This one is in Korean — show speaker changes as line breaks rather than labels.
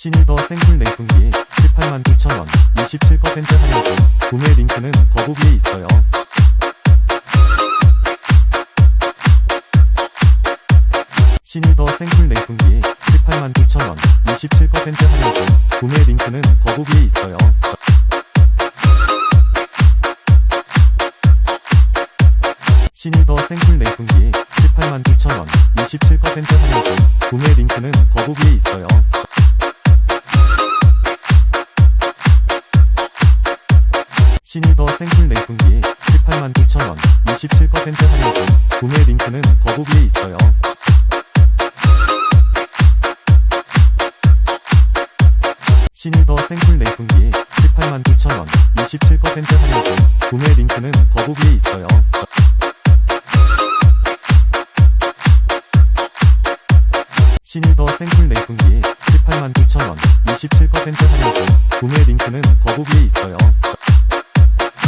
신일더 생풀 냉풍기 18만 9천원 27% 할인 중 구매 링크는 더보기에 있어요. 신일더 생풀 냉풍기 18만 9천원 27% 할인 중 구매 링크는 더보기에 있어요. 신일더 생풀 냉풍기 18만 9천원 27% 할인 중 구매 링크는 더보기에 있어요. 신일더 생풀 냉풍기 18만 9천원 27% 할인 중 구매 링크는 더보기에 있어요. 신일더 생풀 냉풍기 18만 9천원 27% 할인 중 구매 링크는 더보기에 있어요. 신일더 생풀 냉풍기 18만 9천원 27% 할인 중 구매 링크는 더보기에 있어요.